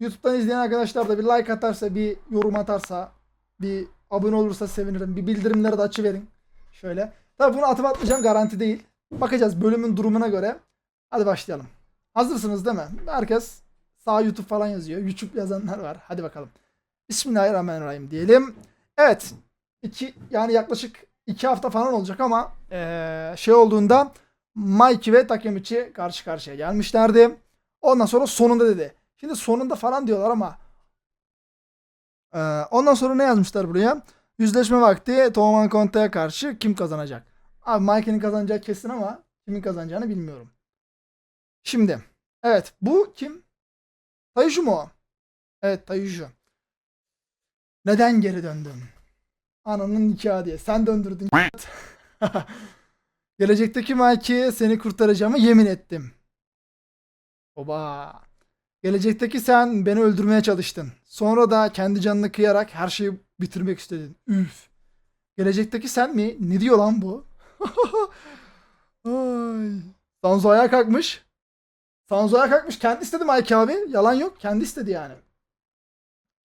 YouTube'dan izleyen arkadaşlar da bir like atarsa, bir yorum atarsa, bir abone olursa sevinirim. Bir bildirimleri de açıverin. Şöyle. Tabii bunu atıp atmayacağım garanti değil. Bakacağız bölümün durumuna göre. Hadi başlayalım. Hazırsınız değil mi? Herkes sağ YouTube falan yazıyor. YouTube yazanlar var. Hadi bakalım. Bismillahirrahmanirrahim diyelim. Evet. iki yani yaklaşık iki hafta falan olacak ama eee, şey olduğunda Mikey ve Takemichi karşı karşıya gelmişlerdi. Ondan sonra sonunda dedi. Şimdi sonunda falan diyorlar ama eee, ondan sonra ne yazmışlar buraya? Yüzleşme vakti Toman Conte'ye karşı kim kazanacak? Abi Mikey'nin kazanacağı kesin ama kimin kazanacağını bilmiyorum. Şimdi evet bu kim? Tayuju mu o? Evet Tayuju. Neden geri döndün? Ananın nikahı diye. Sen döndürdün. Gelecekteki Mikey'e seni kurtaracağımı yemin ettim. Oba. Gelecekteki sen beni öldürmeye çalıştın. Sonra da kendi canını kıyarak her şeyi bitirmek istedin. Üf. Gelecekteki sen mi? Ne diyor lan bu? Ay. Sanzo ayağa kalkmış. Sanzo ayağa kalkmış. Kendi istedi Mike abi. Yalan yok. Kendi istedi yani.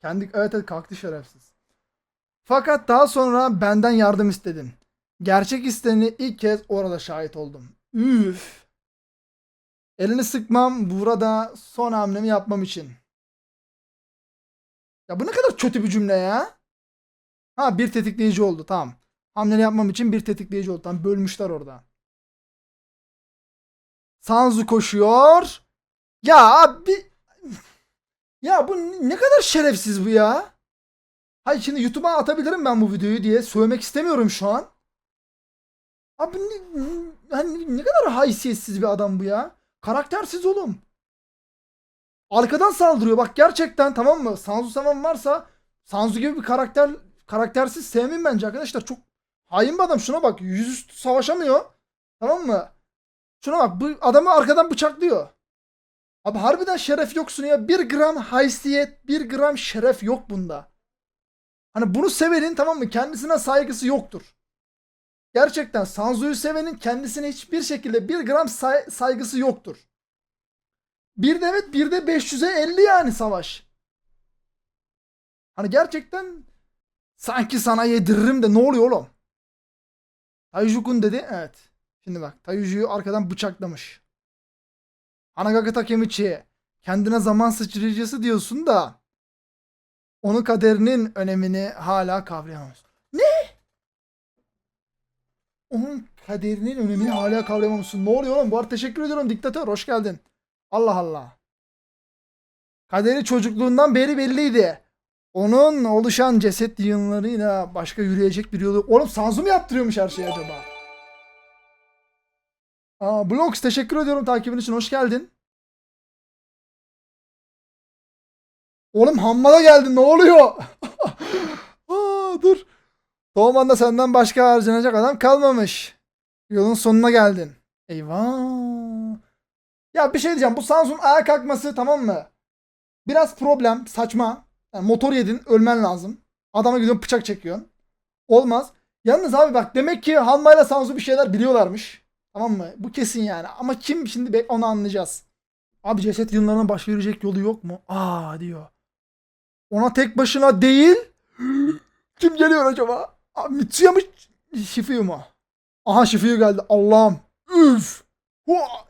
Kendi evet evet kalktı şerefsiz. Fakat daha sonra benden yardım istedin. Gerçek isteğine ilk kez orada şahit oldum. Üf. Elini sıkmam burada son hamlemi yapmam için. Ya bu ne kadar kötü bir cümle ya. Ha bir tetikleyici oldu tamam. Hamleni yapmam için bir tetikleyici oldu. Tam bölmüşler orada. Sanzu koşuyor. Ya abi ya bu ne kadar şerefsiz bu ya. Hayır şimdi YouTube'a atabilirim ben bu videoyu diye söylemek istemiyorum şu an. Abi ne, hani ne kadar haysiyetsiz bir adam bu ya. Karaktersiz oğlum. Arkadan saldırıyor bak gerçekten tamam mı? Sanzu seven varsa Sanzu gibi bir karakter karaktersiz sevmeyeyim bence arkadaşlar. Çok hain bir adam. Şuna bak yüzüstü savaşamıyor. Tamam mı? Şuna bak bu adamı arkadan bıçaklıyor. Abi harbiden şeref yoksun ya. Bir gram haysiyet, bir gram şeref yok bunda. Hani bunu sevenin tamam mı? Kendisine saygısı yoktur. Gerçekten Sanzu'yu sevenin kendisine hiçbir şekilde bir gram say- saygısı yoktur. Bir de evet bir de 500'e 50 yani savaş. Hani gerçekten sanki sana yediririm de ne oluyor oğlum? Taijukun dedi evet. Şimdi bak Taiju'yu arkadan bıçaklamış. Hanagaki Takemichi kendine zaman sıçrayıcısı diyorsun da onun kaderinin önemini hala kavrayamamışsın. Onun kaderinin önemini hala kavrayamamışsın. Ne oluyor oğlum? Bu arada teşekkür ediyorum diktatör. Hoş geldin. Allah Allah. Kaderi çocukluğundan beri belliydi. Onun oluşan ceset yığınlarıyla başka yürüyecek bir yolu. Oğlum Sanzu mu yaptırıyormuş her şeyi acaba? Aa, Blox teşekkür ediyorum takibin için. Hoş geldin. Oğlum Hammala geldin. Ne oluyor? Aa, dur. Doğumanda senden başka harcanacak adam kalmamış. Yolun sonuna geldin. Eyvah. Ya bir şey diyeceğim. Bu Samsung ayağa kalkması tamam mı? Biraz problem. Saçma. Yani motor yedin. Ölmen lazım. Adama gidiyorsun bıçak çekiyorsun. Olmaz. Yalnız abi bak demek ki Hanma ile Samsung bir şeyler biliyorlarmış. Tamam mı? Bu kesin yani. Ama kim şimdi onu anlayacağız. Abi ceset yığınlarına başka yürüyecek yolu yok mu? Aa diyor. Ona tek başına değil. Kim geliyor acaba? Mitsuya mı? Shifuyu mu? Aha Shifuyu geldi. Allah'ım. Üf.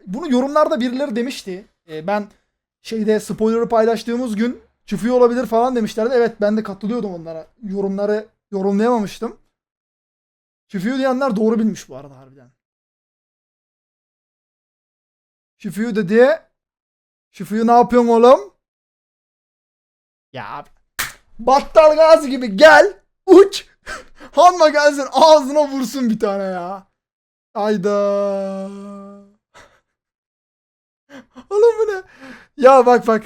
Bunu yorumlarda birileri demişti. Ee, ben şeyde spoiler'ı paylaştığımız gün Shifuyu olabilir falan demişlerdi. Evet ben de katılıyordum onlara. Yorumları yorumlayamamıştım. Shifuyu diyenler doğru bilmiş bu arada harbiden. Shifuyu dedi. Shifuyu ne yapıyorsun oğlum? Ya abi. Battal gazi gibi gel. Uç. Hanma gelsin ağzına vursun bir tane ya. Ayda. Oğlum bu ne? Ya bak bak.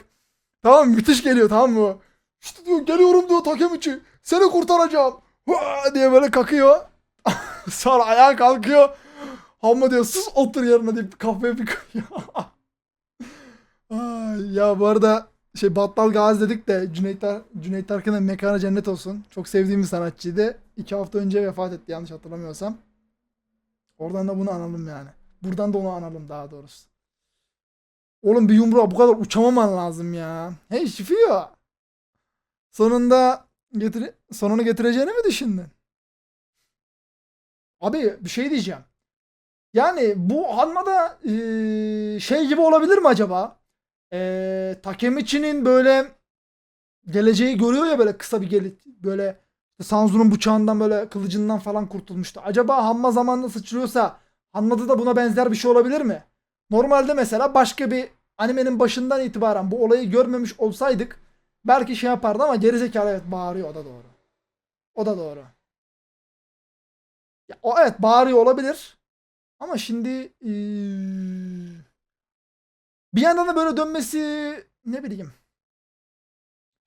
Tamam müthiş geliyor tamam mı? İşte diyor geliyorum diyor Takemichi. Seni kurtaracağım. Hua diye böyle kakıyor. Sonra ayağa kalkıyor. Hamma diyor sus otur yerine deyip kafaya bir koyuyor. Ay, ya bu arada şey Battal Gazi dedik de Cüneyt, Ar- Cüneyt Arkın'ın mekanı cennet olsun. Çok sevdiğim bir sanatçıydı. İki hafta önce vefat etti yanlış hatırlamıyorsam. Oradan da bunu analım yani. Buradan da onu analım daha doğrusu. Oğlum bir yumruğa bu kadar uçamaman lazım ya. Hey Şifiyo. Sonunda getir sonunu getireceğini mi düşündün? Abi bir şey diyeceğim. Yani bu Hanma'da eee, şey gibi olabilir mi acaba? Eee Takemichi'nin böyle geleceği görüyor ya böyle kısa bir gele böyle Sanzu'nun bıçağından böyle kılıcından falan kurtulmuştu. Acaba Hanma zamanında sıçrıyorsa Hanma'da da buna benzer bir şey olabilir mi? Normalde mesela başka bir animenin başından itibaren bu olayı görmemiş olsaydık belki şey yapardı ama gerizekalı evet bağırıyor o da doğru. O da doğru. Ya, o evet bağırıyor olabilir. Ama şimdi eee, bir yandan da böyle dönmesi ne bileyim.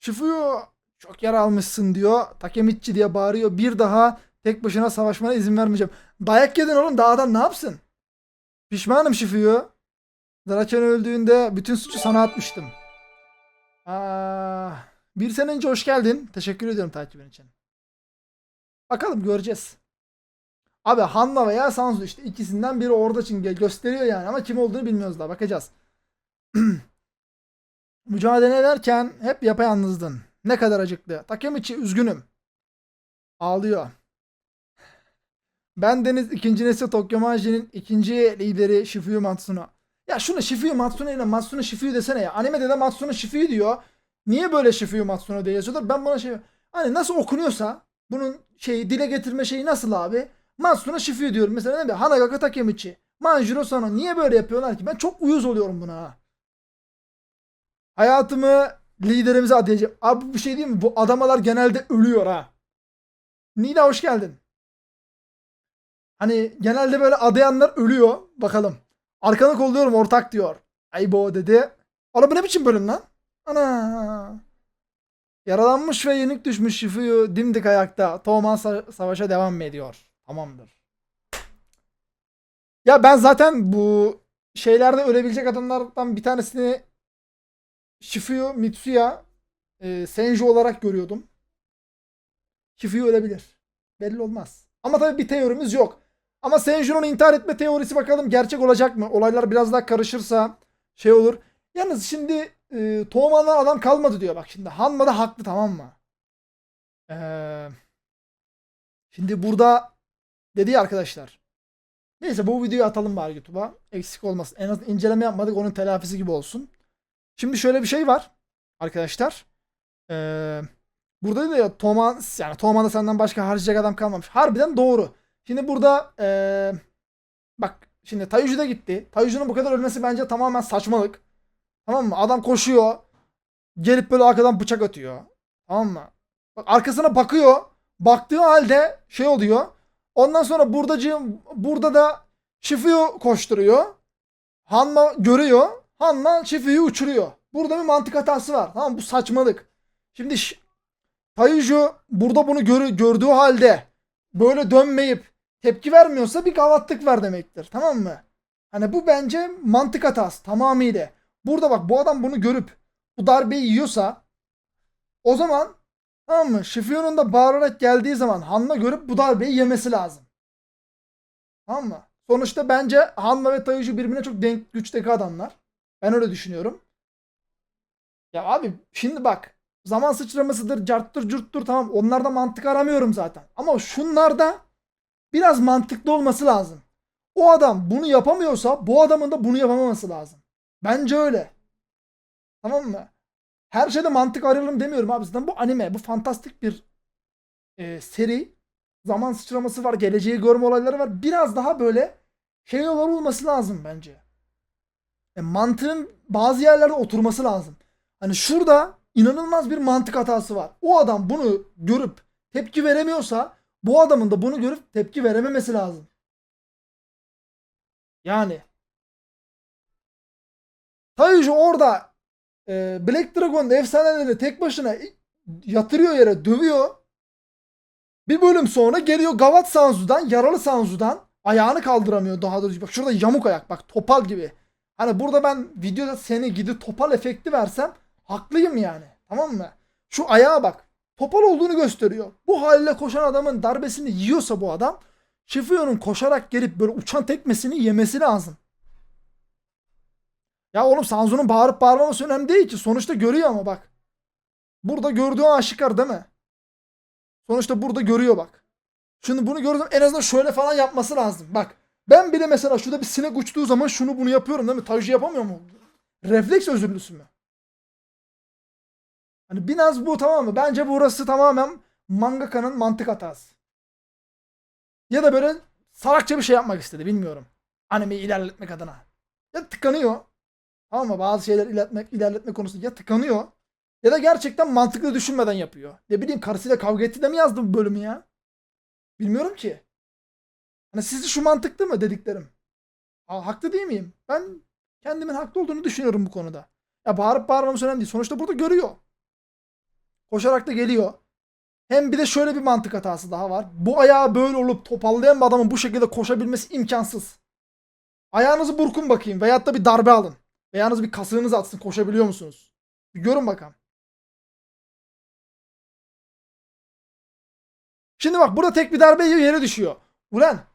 Shifuyu çok yara almışsın diyor. Takemichi diye bağırıyor. Bir daha tek başına savaşmana izin vermeyeceğim. Dayak yedin oğlum daha adam ne yapsın? Pişmanım Shifuyu. Draken öldüğünde bütün suçu sana atmıştım. Aa, bir sene önce hoş geldin. Teşekkür ediyorum takibin için. Bakalım göreceğiz. Abi Hanna veya Sanzu işte ikisinden biri orada çünkü gösteriyor yani ama kim olduğunu bilmiyoruz daha bakacağız. Mücadele ederken hep yapayalnızdın. Ne kadar acıklı. Takemichi üzgünüm. Ağlıyor. Ben Deniz ikinci nesil Tokyo Maji'nin ikinci lideri Shifuyu Matsuno. Ya şunu Shifuyu Matsuno ile Matsuno Shifuyu desene ya. Animede de Matsuno Shifuyu diyor. Niye böyle Shifuyu Matsuno diye yazıyorlar? Ben buna şey... Hani nasıl okunuyorsa bunun şeyi dile getirme şeyi nasıl abi? Matsuno Shifuyu diyorum. Mesela ne bileyim Hanagaka Takemichi. Manjiro Sano. Niye böyle yapıyorlar ki? Ben çok uyuz oluyorum buna ha. Hayatımı liderimize adayacağım. Abi bir şey diyeyim mi? Bu adamalar genelde ölüyor ha. Nida hoş geldin. Hani genelde böyle adayanlar ölüyor. Bakalım. Arkanı kolluyorum ortak diyor. Aybo dedi. Oğlum bu ne biçim bölüm lan? Ana. Yaralanmış ve yenik düşmüş Shifuyu dimdik ayakta. Toğman sa- savaşa devam ediyor? Tamamdır. Ya ben zaten bu şeylerde ölebilecek adamlardan bir tanesini Shifuyu Mitsuya e, Senju olarak görüyordum. Shifuyu ölebilir. Belli olmaz. Ama tabii bir teorimiz yok. Ama Senju'nun intihar etme teorisi bakalım gerçek olacak mı? Olaylar biraz daha karışırsa şey olur. Yalnız şimdi e, Toğman'dan adam kalmadı diyor. Bak şimdi Hanma da haklı tamam mı? Ee, şimdi burada dedi arkadaşlar. Neyse bu videoyu atalım bari YouTube'a. Eksik olmasın. En az inceleme yapmadık onun telafisi gibi olsun. Şimdi şöyle bir şey var arkadaşlar. Ee, burada diyor ya Toman yani Toman'da senden başka harcayacak adam kalmamış. Harbiden doğru. Şimdi burada ee, bak şimdi Tayuji de gitti. Tayuji'nin bu kadar ölmesi bence tamamen saçmalık. Tamam mı? Adam koşuyor. Gelip böyle arkadan bıçak atıyor. Tamam mı? Bak arkasına bakıyor. Baktığı halde şey oluyor. Ondan sonra buradacı burada da Shifuyu koşturuyor. Hanma görüyor. Hanma Shifuyu uçuruyor. Burada bir mantık hatası var. Tamam bu saçmalık. Şimdi Taiju burada bunu görü- gördüğü halde böyle dönmeyip tepki vermiyorsa bir gavatlık var demektir. Tamam mı? Hani bu bence mantık hatası tamamıyla. Burada bak bu adam bunu görüp bu darbeyi yiyorsa o zaman tamam mı? Shifuyu'nun da bağırarak geldiği zaman Hanma görüp bu darbeyi yemesi lazım. Tamam mı? Sonuçta bence Hanma ve Taiju birbirine çok denk güçteki adamlar. Ben öyle düşünüyorum. Ya abi şimdi bak zaman sıçramasıdır, carttır, curttur tamam onlarda mantık aramıyorum zaten. Ama şunlarda biraz mantıklı olması lazım. O adam bunu yapamıyorsa bu adamın da bunu yapamaması lazım. Bence öyle. Tamam mı? Her şeyde mantık arayalım demiyorum abi. Zaten bu anime, bu fantastik bir e, seri. Zaman sıçraması var, geleceği görme olayları var. Biraz daha böyle şey olması lazım bence. E, mantığın bazı yerlerde oturması lazım. Hani şurada inanılmaz bir mantık hatası var. O adam bunu görüp tepki veremiyorsa bu adamın da bunu görüp tepki verememesi lazım. Yani Tayyucu orada e, Black Dragon'un efsaneleri tek başına yatırıyor yere dövüyor. Bir bölüm sonra geliyor Gavat Sanzu'dan, yaralı Sanzu'dan ayağını kaldıramıyor daha doğrusu. Bak şurada yamuk ayak bak topal gibi. Hani burada ben videoda seni gidi topal efekti versem haklıyım yani. Tamam mı? Şu ayağa bak. Topal olduğunu gösteriyor. Bu haliyle koşan adamın darbesini yiyorsa bu adam Shifuyu'nun koşarak gelip böyle uçan tekmesini yemesi lazım. Ya oğlum Sanzu'nun bağırıp bağırmaması önemli değil ki. Sonuçta görüyor ama bak. Burada gördüğü aşikar değil mi? Sonuçta burada görüyor bak. Şimdi bunu gördüm en azından şöyle falan yapması lazım. Bak ben bile mesela şurada bir sinek uçtuğu zaman şunu bunu yapıyorum değil mi? Taji yapamıyor mu? Refleks özürlüsü mü? Hani biraz bu tamam mı? Bence burası tamamen mangaka'nın mantık hatası. Ya da böyle salakça bir şey yapmak istedi bilmiyorum. Animeyi ilerletmek adına. Ya tıkanıyor. Tamam mı? Bazı şeyler ilerletmek, ilerletme konusunda ya tıkanıyor ya da gerçekten mantıklı düşünmeden yapıyor. Ne bileyim karısıyla kavga etti de mi yazdı bu bölümü ya? Bilmiyorum ki. Hani sizce şu mantıklı mı dediklerim? Aa, haklı değil miyim? Ben kendimin haklı olduğunu düşünüyorum bu konuda. Ya bağırıp bağırmamız önemli değil. Sonuçta burada görüyor. Koşarak da geliyor. Hem bir de şöyle bir mantık hatası daha var. Bu ayağı böyle olup topallayan bir adamın bu şekilde koşabilmesi imkansız. Ayağınızı burkun bakayım veyahut da bir darbe alın. Ayağınız bir kasığınız atsın koşabiliyor musunuz? Bir görün bakalım. Şimdi bak burada tek bir darbe yiyor yere düşüyor. Ulan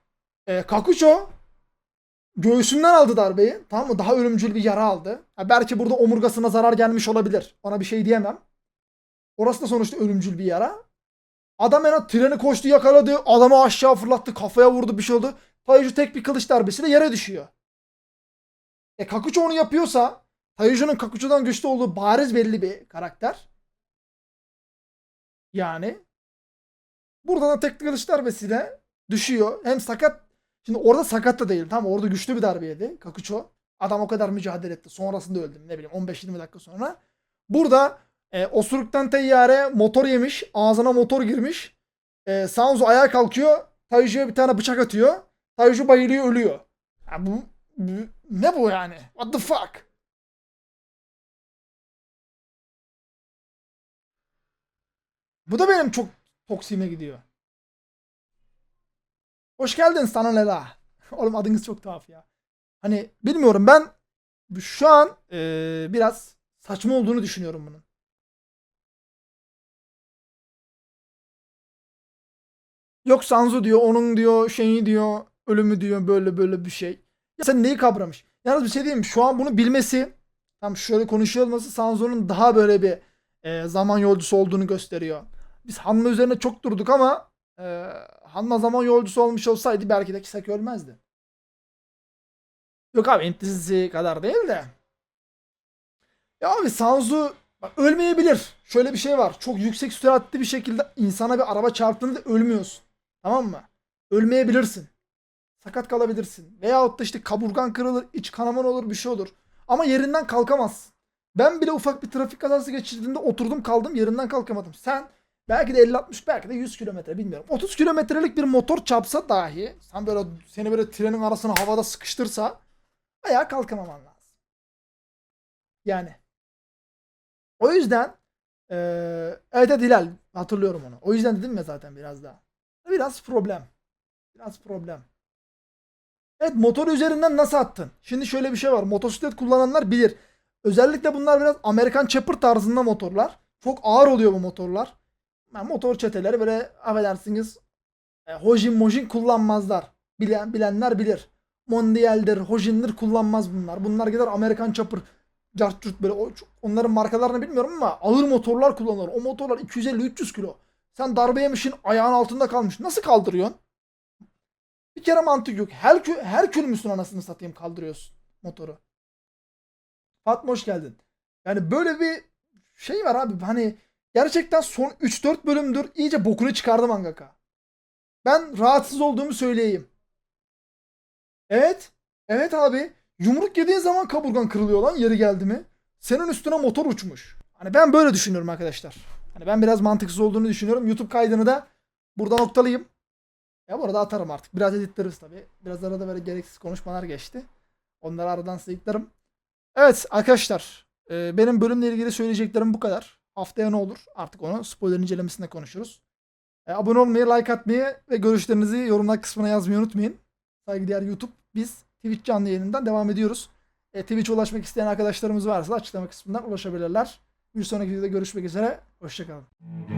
e, Kakucho göğsünden aldı darbeyi. Tamam mı? Daha ölümcül bir yara aldı. Ha, belki burada omurgasına zarar gelmiş olabilir. Ona bir şey diyemem. Orası da sonuçta ölümcül bir yara. Adam en treni koştu yakaladı. Adamı aşağı fırlattı. Kafaya vurdu bir şey oldu. Taiju tek bir kılıç darbesiyle yere düşüyor. E Kakucho onu yapıyorsa Taiju'nun Kakucho'dan güçlü olduğu bariz belli bir karakter. Yani Buradan da tek kılıç darbesiyle düşüyor. Hem sakat. Şimdi orada sakat da değil. Tamam orada güçlü bir darbe yedi. Adam o kadar mücadele etti. Sonrasında öldü. Ne bileyim 15-20 dakika sonra. Burada e, osuruktan teyyare motor yemiş. Ağzına motor girmiş. E, Sanzu ayağa kalkıyor. Taiju'ya bir tane bıçak atıyor. Taiju bayılıyor ölüyor. Ya bu, bu, ne bu yani? What the fuck? Bu da benim çok toksiğime gidiyor. Hoş geldin sana Lela. Oğlum adınız çok tuhaf ya. Hani bilmiyorum ben şu an eee, biraz saçma olduğunu düşünüyorum bunun. Yok Sanzu diyor, onun diyor, şeyi diyor, ölümü diyor, böyle böyle bir şey. Ya sen neyi kavramış? Yalnız bir şey diyeyim? Şu an bunu bilmesi, tam şöyle konuşuyor olması Sanzu'nun daha böyle bir eee, zaman yolcusu olduğunu gösteriyor. Biz Hanma üzerine çok durduk ama eee Hanma zaman yolcusu olmuş olsaydı belki de Kisaki ölmezdi. Yok abi entisi kadar değil de. Ya abi Sanzu bak, ölmeyebilir. Şöyle bir şey var. Çok yüksek süratli bir şekilde insana bir araba çarptığında ölmüyorsun. Tamam mı? Ölmeyebilirsin. Sakat kalabilirsin. Veyahut da işte kaburgan kırılır, iç kanaman olur, bir şey olur. Ama yerinden kalkamazsın. Ben bile ufak bir trafik kazası geçirdiğimde oturdum kaldım yerinden kalkamadım. Sen belki de 50-60 belki de 100 kilometre bilmiyorum. 30 kilometrelik bir motor çarpsa dahi sen böyle seni böyle trenin arasına havada sıkıştırsa ayağa kalkamaman lazım. Yani. O yüzden eee evet evet Hilal hatırlıyorum onu. O yüzden dedim ya zaten biraz daha. Biraz problem. Biraz problem. Evet motor üzerinden nasıl attın? Şimdi şöyle bir şey var. Motosiklet kullananlar bilir. Özellikle bunlar biraz Amerikan chopper tarzında motorlar. Çok ağır oluyor bu motorlar. Motor çeteleri böyle affedersiniz e, hojin mojin kullanmazlar. Bilen, bilenler bilir. Mondial'dir, Hojin'dir kullanmaz bunlar. Bunlar gider Amerikan chopper cartçurt böyle o- onların markalarını bilmiyorum ama ağır motorlar kullanır. O motorlar 250-300 kilo. Sen darbe yemişin ayağın altında kalmış. Nasıl kaldırıyorsun? Bir kere mantık yok. Herkül, Herkül müsün anasını satayım kaldırıyorsun motoru. Fatma hoş geldin. Yani böyle bir şey var abi. Hani gerçekten son 3-4 bölümdür iyice bokunu çıkardı mangaka. Ben rahatsız olduğumu söyleyeyim. Evet. Evet abi. Yumruk yediğin zaman kaburgan kırılıyor lan yeri geldi mi? Senin üstüne motor uçmuş. Hani ben böyle düşünüyorum arkadaşlar. Hani ben biraz mantıksız olduğunu düşünüyorum. YouTube kaydını da burada noktalayayım. Ya bu arada atarım artık. Biraz editleriz tabii. Biraz arada böyle gereksiz konuşmalar geçti. Onları aradan sayıklarım. Evet arkadaşlar. e, benim bölümle ilgili söyleyeceklerim bu kadar. Haftaya ne olur? Artık onu spoiler incelemesinde konuşuruz. E, abone olmayı, like atmayı ve görüşlerinizi yorumlar kısmına yazmayı unutmayın. Saygıdeğer YouTube. Biz Twitch canlı yayınından devam ediyoruz. E, Twitch'e ulaşmak isteyen arkadaşlarımız varsa açıklama kısmından ulaşabilirler. Bir sonraki videoda görüşmek üzere. Hoşçakalın.